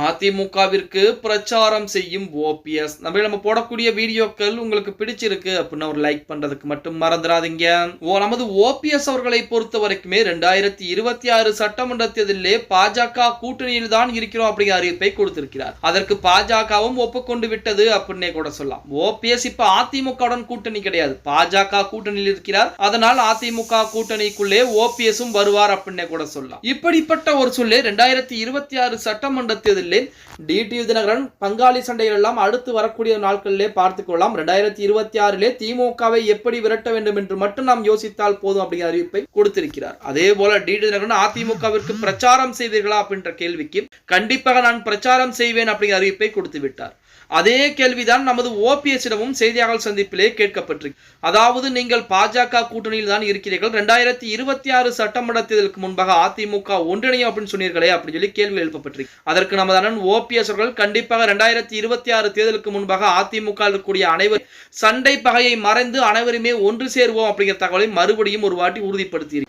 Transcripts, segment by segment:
அதிமுகவிற்கு பிரச்சாரம் செய்யும் ஓபிஎஸ். நம்ம நம்ம போடக்கூடிய வீடியோக்கள் உங்களுக்கு பிடிச்சிருக்கு அப்படின்னு ஒரு லைக் பண்றதுக்கு மட்டும் மறந்துடாதீங்க. ஓ நமது ஓபிஎஸ் அவர்களை பொறுத்த வரைக்குமே ரெண்டாயிரத்தி இருபத்தி ஆறு சட்டமன்ற தேர்தலிலே பாஜக கூட்டணியில் தான் இருக்கிறோம் அப்படிங்கிற அறிவிப்பை கொடுத்திருக்கிறார். அதற்கு பாஜகவும் ஒப்புக்கொண்டு விட்டது அப்படின்னே கூட சொல்லலாம். ஓபிஎஸ் இப்ப அதிமுகவுடன் கூட்டணி கிடையாது. பாஜக கூட்டணியில் இருக்கிறார். அதனால் அதிமுக கூட்டணிக்குள்ளே ஓபிஎஸும் வருவார் அப்படின்னே கூட சொல்லலாம். இப்படிப்பட்ட ஒரு சொல்லு ரெண்டாயிரத்தி இருபத்தி ஆறு சட்டமன்ற தேர்தலில் டிடிவி தினகரன் பங்காளி சண்டைகள் எல்லாம் அடுத்து வரக்கூடிய நாட்களிலே பார்த்துக்கொள்ளலாம் ரெண்டாயிரத்தி இருபத்தி ஆறிலே திமுகவை எப்படி விரட்ட வேண்டும் என்று மட்டும் நாம் யோசித்தால் போதும் அப்படிங்கிற அறிவிப்பை கொடுத்திருக்கிறார். அதே போல டிடி தினகரன் அதிமுகவிற்கு பிரச்சாரம் செய்தீர்களா அப்படின்ற கேள்விக்கு கண்டிப்பாக நான் பிரச்சாரம் செய்வேன் அப்படிங்கிற அறிவிப்பை கொடுத்து விட்டார் அதே கேள்விதான் நமது ஓபிஎஸ்ஸிடமும் செய்தியாளர் சந்திப்பிலே கேட்கப்பட்டிருக்கு. அதாவது நீங்கள் பாஜக கூட்டணியில் தான் இருக்கிறீர்கள். ரெண்டாயிரத்தி இருபத்தி ஆறு சட்டமன்ற தேர்தலுக்கு முன்பாக அதிமுக ஒன்றிணையும் அப்படின்னு சொன்னீர்களே அப்படின்னு சொல்லி கேள்வி எழுப்பப்பட்டிருக்கு. அதற்கு நமது அண்ணன் ஓபிஎஸ் அவர்கள் கண்டிப்பாக ரெண்டாயிரத்தி இருபத்தி ஆறு தேர்தலுக்கு முன்பாக அதிமுக இருக்கக்கூடிய அனைவர் சண்டை பகையை மறைந்து அனைவருமே ஒன்று சேருவோம் அப்படிங்கிற தகவலை மறுபடியும் ஒரு வாட்டி உறுதிப்படுத்தி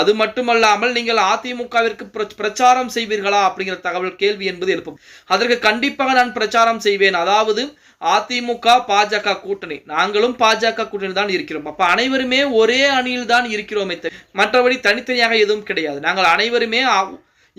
அது மட்டுமல்லாமல் நீங்கள் அதிமுகவிற்கு பிரச்சாரம் செய்வீர்களா அப்படிங்கிற தகவல் கேள்வி என்பது எழுப்பும். அதற்கு கண்டிப்பாக நான் பிரச்சாரம் செய்வேன். அதாவது அதிமுக பாஜக கூட்டணி. நாங்களும் பாஜக கூட்டணி தான் இருக்கிறோம். அப்ப அனைவருமே ஒரே அணியில் தான் இருக்கிறோமே மற்றபடி தனித்தனியாக எதுவும் கிடையாது. நாங்கள் அனைவருமே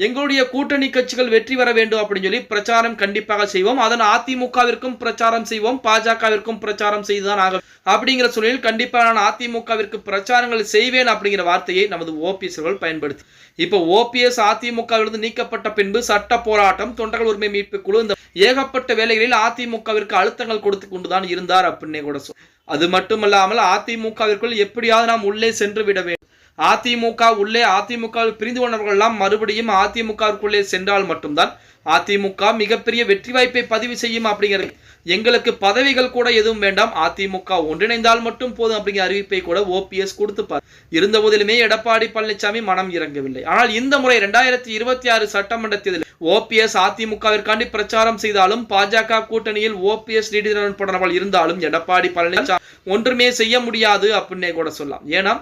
எங்களுடைய கூட்டணி கட்சிகள் வெற்றி பெற வேண்டும் அப்படின்னு சொல்லி பிரச்சாரம் கண்டிப்பாக செய்வோம். அதன் அதிமுகவிற்கும் பிரச்சாரம் செய்வோம். பாஜகவிற்கும் பிரச்சாரம் செய்துதான் ஆக அப்படிங்கிற சூழலில் கண்டிப்பாக நான் அதிமுகவிற்கு பிரச்சாரங்கள் செய்வேன் அப்படிங்கிற வார்த்தையை நமது ஓபிஎஸ்கள் பயன்படுத்தி இப்போ ஓபிஎஸ் அதிமுகவிலிருந்து நீக்கப்பட்ட பின்பு சட்ட போராட்டம் தொண்டர்கள் உரிமை மீட்பு குழு இந்த ஏகப்பட்ட வேலைகளில் அதிமுகவிற்கு அழுத்தங்கள் கொடுத்து கொண்டுதான் இருந்தார் அப்படின்னே கூட சொல் அது மட்டுமல்லாமல் அதிமுகவிற்குள் எப்படியாவது நாம் உள்ளே சென்று விட வேண்டும். அதிமுக உள்ளே அதிமுக பிரிந்து கொண்டவர்கள் எல்லாம் மறுபடியும் அதிமுகவிற்குள்ளே சென்றால் மட்டும்தான் அதிமுக மிகப்பெரிய வெற்றி வாய்ப்பை பதிவு செய்யும் அப்படிங்கிறது. எங்களுக்கு பதவிகள் கூட எதுவும் வேண்டாம். அதிமுக ஒன்றிணைந்தால் மட்டும் போதும் அப்படிங்கிற அறிவிப்பை கூட ஓபிஎஸ் கொடுத்துப்பார். இருந்த போதிலுமே எடப்பாடி பழனிசாமி மனம் இறங்கவில்லை. ஆனால் இந்த முறை இரண்டாயிரத்தி இருபத்தி ஆறு சட்டமன்ற தேர்தலில் ஓபிஎஸ் அதிமுகவிற்காண்டி பிரச்சாரம் செய்தாலும் பாஜக கூட்டணியில் ஓபிஎஸ் நீதிநலன் போன்றவர்கள் இருந்தாலும் எடப்பாடி பழனிசாமி ஒன்றுமே செய்ய முடியாது அப்படின்னே கூட சொல்லலாம். ஏன்னா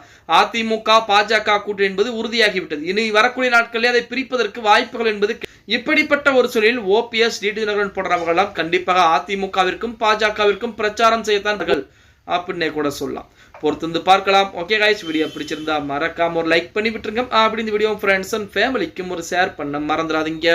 அதிமுக பாஜக கூட்டணி என்பது உறுதியாகிவிட்டது. இனி வரக்கூடிய நாட்களில் அதை பிரிப்பதற்கு வாய்ப்புகள் என்பது இப்படிப்பட்ட ஒரு சூழலில் ஓபிஎஸ் டிடி தினகரன் போன்றவர்கள் எல்லாம் கண்டிப்பாக அதிமுகவிற்கும் பாஜகவிற்கும் பிரச்சாரம் செய்யத்தான் அப்படின்னே கூட சொல்லலாம். பொறுத்திருந்து பார்க்கலாம். ஓகே காய்ஸ் வீடியோ பிடிச்சிருந்தா மறக்காம ஒரு லைக் பண்ணி விட்டுருங்க. அப்படி இந்த வீடியோ ஃப்ரெண்ட்ஸ் அண்ட் ஃபேமிலிக்கும் ஒரு ஷேர் பண்ண மறந்துடாதீங்க.